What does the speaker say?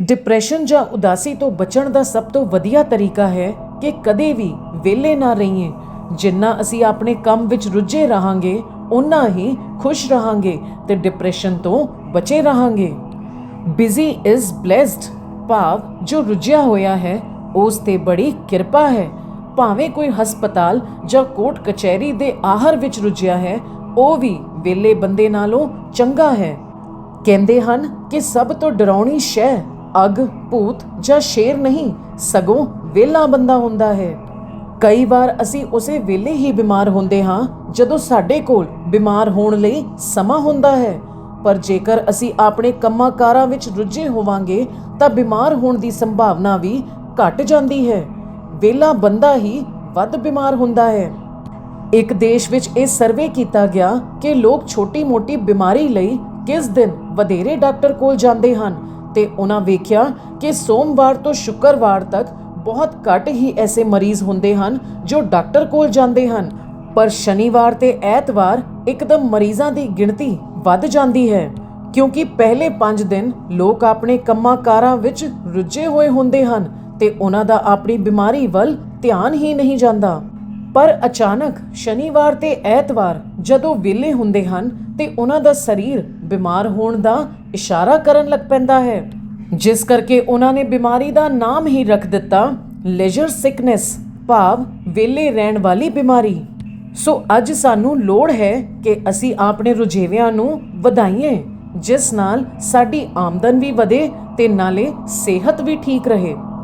Depression ਜਾਂ ਉਦਾਸੀ ਤੋਂ ਬਚਣ ਦਾ ਸਭ ਤੋਂ ਵਧੀਆ ਤਰੀਕਾ ਹੈ ਕਿ ਕਦੇ ਵੀ ਵਿਹਲੇ ਨਾ ਰਹੀਏ। ਜਿੰਨਾ ਅਸੀਂ ਆਪਣੇ ਕੰਮ ਵਿੱਚ ਰੁੱਝੇ ਰਹਾਂਗੇ ਉਨਾ ਹੀ ਖੁਸ਼ ਰਹਾਂਗੇ ਤੇ ਡਿਪਰੈਸ਼ਨ ਤੋਂ ਬਚੇ ਰਹਾਂਗੇ। ਬਿਜ਼ੀ ਇਜ਼ ਬlesed ਭਾਵ ਜੋ ਰੁੱਝਿਆ ਹੋਇਆ ਹੈ, ਉਸ ਤੇ ਬੜੀ ਕਿਰਪਾ ਹੈ। ਭਾਵੇਂ ਕੋਈ ਹਸਪਤਾਲ ਜਾਂ ਕੋਰਟ ਕਚਹਿਰੀ ਦੇ ਆਹਰ ਵਿੱਚ ਰੁੱਝਿਆ ਹੈ, ਉਹ ਵੀ ਵਿਹਲੇ ਬੰਦੇ ਨਾਲੋਂ ਚੰਗਾ ਹੈ। ਕਹਿੰਦੇ ਹਨ ਕਿ ਸਭ ਤੋਂ ਡਰਾਉਣੀ ਸ਼ੈ ਅਗ, ਭੂਤ ਜਾਂ ਸ਼ੇਰ ਨਹੀਂ, ਸਗੋਂ ਵੇਲਾ ਬੰਦਾ ਹੁੰਦਾ ਹੈ। ਕਈ ਵਾਰ ਅਸੀਂ ਉਸੇ ਵੇਲੇ ਹੀ ਬਿਮਾਰ ਹੁੰਦੇ ਹਾਂ, ਜਦੋਂ ਸਾਡੇ ਕੋਲ ਬਿਮਾਰ ਹੋਣ ਲਈ ਸਮਾਂ ਹੁੰਦਾ ਹੈ। ਪਰ ਜੇਕਰ ਅਸੀਂ ਆਪਣੇ ਕੰਮਾਂ-ਕਾਰਾਂ ਵਿੱਚ ਰੁੱਝੇ ਹੋਵਾਂਗੇ, ਤਾਂ ਬਿਮਾਰ ਹੋਣ ਦੀ ਸੰਭਾਵਨਾ ਵੀ ਘਟ ਜਾਂਦੀ ਹੈ। ਵਿਹਲਾ ਬੰਦਾ ਹੀ ਵੱਧ ਬਿਮਾਰ ਹੁੰਦਾ ਹੈ। ਇੱਕ ਦੇਸ਼ ਵਿੱਚ ਇਹ ਸਰਵੇ ਕੀਤਾ ਗਿਆ ਕਿ ਲੋਕ ਛੋਟੀ-ਮੋਟੀ ਬਿਮਾਰੀ ਲਈ ਕਿਸ ਦਿਨ ਵਧੇਰੇ ਡਾਕਟਰ ਕੋਲ ਜਾਂਦੇ ਹਨ ਤੇ ਉਹਨਾਂ ਵੇਖਿਆ ਕਿ ਸੋਮਵਾਰ ਤੋਂ ਸ਼ੁੱਕਰਵਾਰ ਤੱਕ ਬਹੁਤ ਘੱਟ ਹੀ ਐਸੇ ਮਰੀਜ਼ ਹੁੰਦੇ ਹਨ ਜੋ ਡਾਕਟਰ ਕੋਲ ਜਾਂਦੇ ਹਨ। ਪਰ ਸ਼ਨੀਵਾਰ ਤੇ ਐਤਵਾਰ ਇੱਕਦਮ ਮਰੀਜ਼ਾਂ ਦੀ ਗਿਣਤੀ ਵੱਧ ਜਾਂਦੀ ਹੈ, ਕਿਉਂਕਿ ਪਹਿਲੇ 5 ਦਿਨ ਲੋਕ ਆਪਣੇ ਕੰਮਾਂ-ਕਾਰਾਂ ਵਿੱਚ ਰੁੱਝੇ ਹੋਏ ਹੁੰਦੇ ਹਨ ਤੇ ਉਹਨਾਂ ਦਾ ਆਪਣੀ ਬਿਮਾਰੀ ਵੱਲ ਧਿਆਨ ਹੀ ਨਹੀਂ ਜਾਂਦਾ। ਪਰ ਅਚਾਨਕ ਸ਼ਨੀਵਾਰ ਤੇ ਐਤਵਾਰ ਜਦੋਂ ਵਿਹਲੇ ਹੁੰਦੇ ਹਨ ਤੇ ਉਹਨਾਂ ਦਾ ਸਰੀਰ ਬਿਮਾਰ ਹੋਣ ਦਾ ਇਸ਼ਾਰਾ ਕਰਨ ਲੱਗ ਪੈਂਦਾ ਹੈ। ਜਿਸ ਕਰਕੇ ਉਹਨਾਂ ਨੇ ਬਿਮਾਰੀ ਦਾ ਨਾਮ ਹੀ ਰੱਖ ਦਿੱਤਾ ਲੇਜਰ ਸਿਕਨੈਸ ਭਾਵ ਵਿਹਲੇ ਰਹਿਣ ਵਾਲੀ ਬਿਮਾਰੀ। ਸੋ ਅੱਜ ਸਾਨੂੰ ਲੋੜ ਹੈ ਕਿ ਅਸੀਂ ਆਪਣੇ ਰੁਝੇਵਿਆਂ ਨੂੰ ਵਧਾਈਏ, ਜਿਸ ਨਾਲ ਸਾਡੀ ਆਮਦਨ ਵੀ ਵਧੇ ਤੇ ਨਾਲੇ ਸਿਹਤ ਵੀ ਠੀਕ ਰਹੇ।